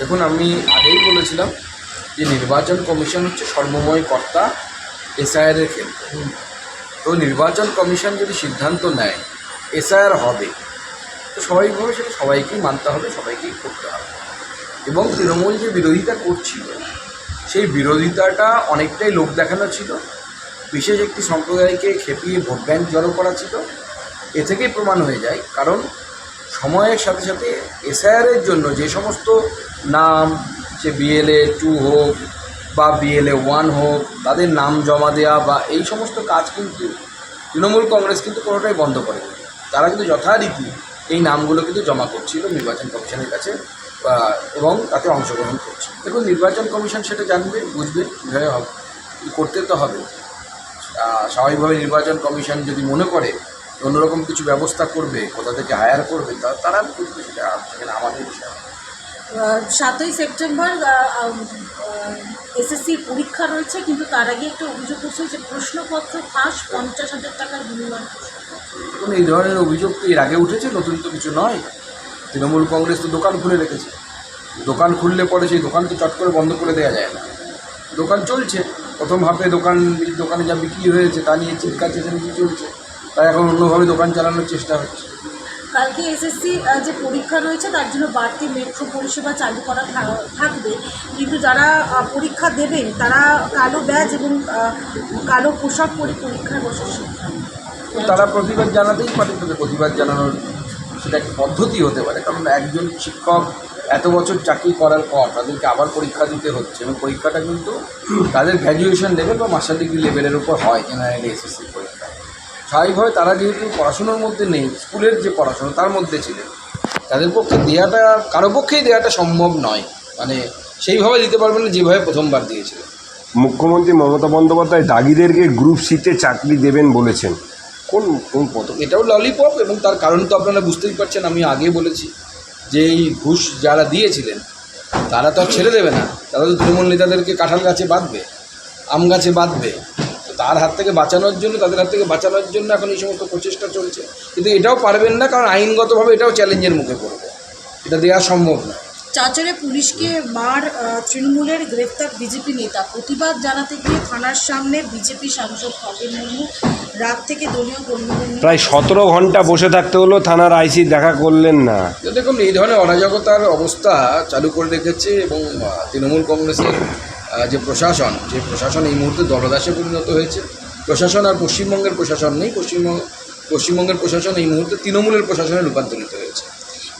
দেখুন, আমি আগেই বলেছিলাম যে নির্বাচন কমিশন হচ্ছে সর্বময় কর্তা এসআইআরের ক্ষেত্রে তো নির্বাচন কমিশন যদি সিদ্ধান্ত নেয় এসআইআর হবে, তো স্বাভাবিকভাবে সেটা সবাইকেই মানতে হবে, সবাইকেই করতে হবে। এবং তৃণমূল যে বিরোধিতা করছিল, সেই বিরোধিতাটা অনেকটাই লোক দেখানো ছিল। বিশেষ একটি সম্প্রদায়কে খেপিয়ে ভোট ব্যাংক জড়ো করা ছিল। এ থেকেই প্রমাণ হয়ে যায়। কারণ সময়ের সাথে সাথে এসআইআরের জন্য যে সমস্ত নাম, সে বিএলএ টু হোক বা বিএলএ ওয়ান হোক, তাদের নাম জমা দেওয়া বা এই সমস্ত কাজ কিন্তু তৃণমূল কংগ্রেস কিন্তু কোনোটাই বন্ধ করে তারা কিন্তু যথারীতি এই নামগুলো কিন্তু জমা করছিল নির্বাচন কমিশনের কাছে এবং তাতে অংশগ্রহণ করছে। দেখুন, নির্বাচন কমিশন সেটা জানবে, বুঝবে, কীভাবে হবে, করতে তো হবে। স্বাভাবিকভাবে নির্বাচন কমিশন যদি মনে করে অন্যরকম কিছু ব্যবস্থা করবে কোথা থেকে হায়ার করবে তারা করবে সেটা সেখানে আমাদের বিষয়। সাতই সেপ্টেম্বর এসএসসি পরীক্ষা রয়েছে কিন্তু তার আগে একটা অভিযোগ করছে যে প্রশ্নপত্র ফাঁস পঞ্চাশ হাজার টাকার বিনিময়। দেখুন এই ধরনের অভিযোগ তো এর আগে উঠেছে নতুন তো কিছু নয়। তৃণমূল কংগ্রেস তো দোকান খুলে রেখেছে। দোকান খুললে পরে সেই দোকান তো চট করে বন্ধ করে দেওয়া যায় না। দোকান চলছে প্রথম হাফে দোকান দোকানে যা বিক্রি হয়েছে তা নিয়ে চিৎকার চেঁচামেচি চলছে। তাই এখন অন্যভাবে দোকান চালানোর চেষ্টা হচ্ছে। কালকে এসএসসি যে পরীক্ষা রয়েছে তার জন্য বাড়তি মেট্রো পরিষেবা চালু করা থাকবে। কিন্তু যারা পরীক্ষা দেবেন তারা কালো ব্যাজ এবং কালো পোশাক পরে পরীক্ষায় সিদ্ধান্ত তারা প্রতিবাদ জানাতেই পারে তবে প্রতিবাদ জানানোর সেটা একটা পদ্ধতি হতে পারে। কারণ একজন শিক্ষক এত বছর চাকরি করার পর তাদেরকে আবার পরীক্ষা দিতে হচ্ছে এবং পরীক্ষাটা কিন্তু তাদের গ্র্যাজুয়েশন লেভেল বা মাস্টার ডিগ্রি লেভেলের উপর হয় জেনারেলি এসএসসি পরীক্ষা। স্বাভাবিকভাবে তারা যেহেতু পড়াশুনোর মধ্যে নেই স্কুলের যে পড়াশোনা তার মধ্যে ছিলেন। তাদের পক্ষে দেওয়াটা কারও পক্ষেই দেওয়াটা সম্ভব নয়। মানে সেইভাবে দিতে পারবেন না যেভাবে প্রথমবার দিয়েছিলেন। মুখ্যমন্ত্রী মমতা বন্দ্যোপাধ্যায় দাগিদেরকে গ্রুপ সিতে চাকরি দেবেন বলেছেন। কোন কোন পদক এটাও ললিপপ এবং তার কারণ তো আপনারা বুঝতেই পারছেন আমি আগে বলেছি যে এই ঘুষ যারা দিয়েছিলেন তারা তো আর ছেড়ে দেবে না। তারা তো তৃণমূল নেতাদেরকে কাঁঠাল গাছে বাঁধবে আম গাছে বাঁধবে। তার হাত থেকে বাঁচানোর জন্য তাদের হাত থেকে বাঁচানোর জন্য এখন এই সমস্ত প্রচেষ্টা চলছে। কিন্তু এটাও পারবেন না কারণ আইনগতভাবে এটাও চ্যালেঞ্জের মুখে পড়বে। এটা দেওয়া সম্ভব না। চাচরে পুলিশকে মার তৃণমূলের গ্রেফতার বিজেপি নেতা। প্রতিবাদ জানাতে গিয়ে থানার সামনে বিজেপি সাংসদ খগেন মুর্মু রাত থেকে দলীয় নিয়ে প্রায় সতেরো ঘণ্টা বসে থাকতে হলো থানার আইসি দেখা করলেন না। দেখুন এই ধরনের অরাজকতার অবস্থা চালু করে রেখেছে এবং তৃণমূল কংগ্রেসের যে প্রশাসন যে প্রশাসন এই মুহূর্তে দলদাসে পরিণত হয়েছে। প্রশাসন আর পশ্চিমবঙ্গের প্রশাসন নেই। পশ্চিমবঙ্গ পশ্চিমবঙ্গের প্রশাসন এই মুহূর্তে তৃণমূলের প্রশাসনে রূপান্তরিত হয়েছে।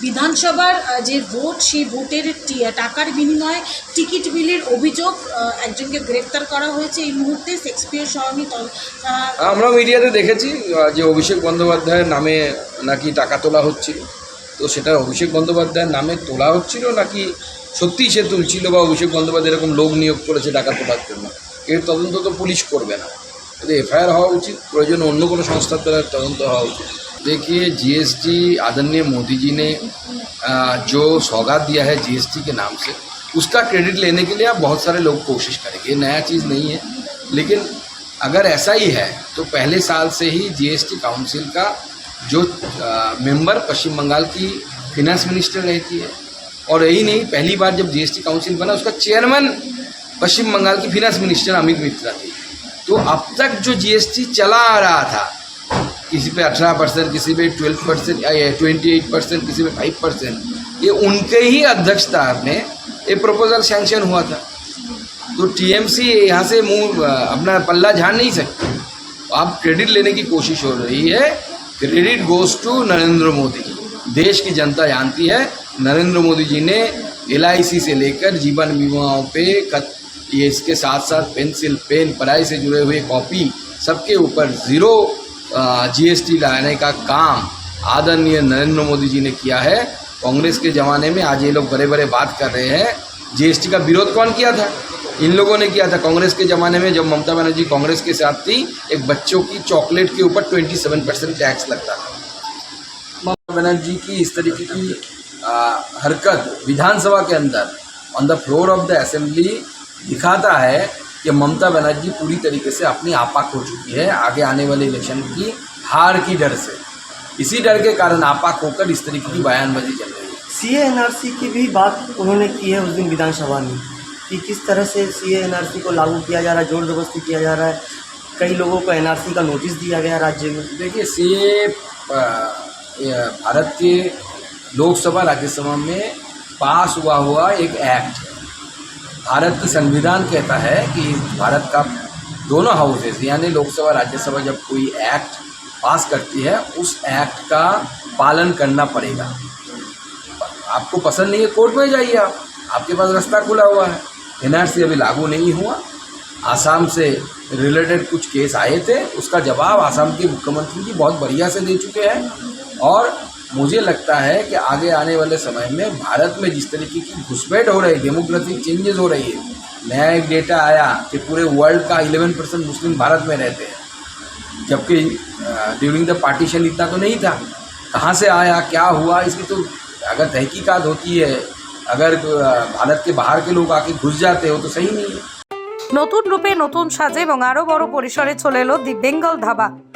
বিধানসভার যে ভোট সেই ভোটের টাকার বিনিময়ে টিকিট বিলের অভিযোগ একজনকে গ্রেফতার করা হয়েছে। এই মুহূর্তে শেক্সপিয়ার আহ, আমরা মিডিয়াতে দেখেছি যে অভিষেক বন্দ্যোপাধ্যায়ের নামে নাকি টাকা তোলা হচ্ছিল। তো সেটা অভিষেক বন্দ্যোপাধ্যায়ের নামে তোলা হচ্ছিল নাকি সত্যিই সে তুলছিল বা অভিষেক বন্দ্যোপাধ্যায় এরকম লোক নিয়োগ করেছে টাকা তোলার জন্য এর তদন্ত তো পুলিশ করবে না এতে এফআইআর হওয়া উচিত প্রয়োজন অন্য কোনো সংস্থার দ্বারা তদন্ত হওয়া উচিত देखिए जीएसटी आदरणीय मोदी जी ने अ, जो सौगात दिया है जीएसटी के नाम से उसका क्रेडिट लेने के लिए आप बहुत सारे लोग कोशिश करेंगे ये नया चीज़ नहीं है लेकिन अगर ऐसा ही है तो पहले साल से ही जीएसटी काउंसिल का जो अ, मेंबर पश्चिम बंगाल की फिनेंस मिनिस्टर रहती है और यही नहीं, पहली बार जब जीएसटी काउंसिल बना, उसका चेयरमैन पश्चिम बंगाल की फिनेंस मिनिस्टर अमित मित्रा थी। तो अब तक जो जीएसटी चला आ रहा था, किसी पे अठारह परसेंट, किसी पे twelve percent twenty eight percent, किसी पे फाइव परसेंट, ये उनके ही अध्यक्षता में ये प्रपोजल सैंक्शन हुआ था। तो टीएमसी यहाँ से मुँह, अपना पल्ला झाड़ नहीं सकती। अब क्रेडिट लेने की कोशिश हो रही है। Credit goes to Narendra Modi देश की जनता जानती है नरेंद्र मोदी जी ने एलआईसी से लेकर जीवन बीमाओं पे खत ये इसके साथ साथ पेंसिल, पेन, पढ़ाई से जुड़े हुए कॉपी सबके ऊपर ज़ीरो जीएसटी लाने का काम आदरणीय नरेंद्र मोदी जी ने किया है। कांग्रेस के ज़माने में आज ये लोग बड़े बड़े बात कर रहे हैं। जीएसटी का विरोध कौन किया था? इन लोगों ने किया था। कांग्रेस के ज़माने में जब ममता बनर्जी कांग्रेस के साथ थी, एक बच्चों की चॉकलेट के ऊपर 27 परसेंट टैक्स लगता था। ममता बनर्जी की इस तरीके की हरकत विधानसभा के अंदर on the floor of the assembly दिखाता है कि ममता बनर्जी पूरी तरीके से अपनी आपा खो चुकी है आगे आने वाले इलेक्शन की हार की डर से। इसी डर के कारण आपा खोकर इस तरीके की बयानबाजी चल रही है। सी एन आर सी की भी बात उन्होंने की है उस दिन विधानसभा में कि किस तरह से सी एन आर सी को लागू किया जा रहा है ज़ोर ज़बरदस्ती किया जा रहा है। कई लोगों को एन आर सी का नोटिस दिया गया राज्य में। देखिए सी ए भारत के लोकसभा राज्यसभा में पास हुआ हुआ एक एक्ट है भारत की संविधान कहता है कि भारत का दोनों हाउसेज यानी लोकसभा राज्यसभा जब कोई एक्ट पास करती है, उस एक्ट का पालन करना पड़ेगा। आपको पसंद नहीं है कोर्ट में जाइए आप। आपके पास रास्ता खुला हुआ है। एनआरसी अभी लागू नहीं हुआ। आसाम से रिलेटेड कुछ केस आए थे, उसका जवाब आसाम के मुख्यमंत्री जी बहुत बढ़िया से दे चुके हैं। और मुझे लगता है कि आगे आने वाले समय में भारत में जिस तरीके की घुसपैठ हो रही है डेमोग्राफिक चेंजेस हो रही है नया एक डेटा आया कि पूरे वर्ल्ड का 11 परसेंट मुस्लिम भारत में रहते हैं जबकि ड्यूरिंग द पार्टीशन इतना तो नहीं था कहाँ से आया क्या हुआ इसकी तो अगर तहकीकात होती है अगर अ, भारत के बाहर के लोग आके घुस जाते हो तो सही नहीं है নতুন রূপে নতুন সাজে এবং আরো বড় পরিসরে চলে এলো দি বেঙ্গল ধাবা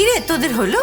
কিরে তোদের হলো?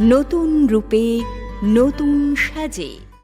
নতুন রূপে নতুন সাজে।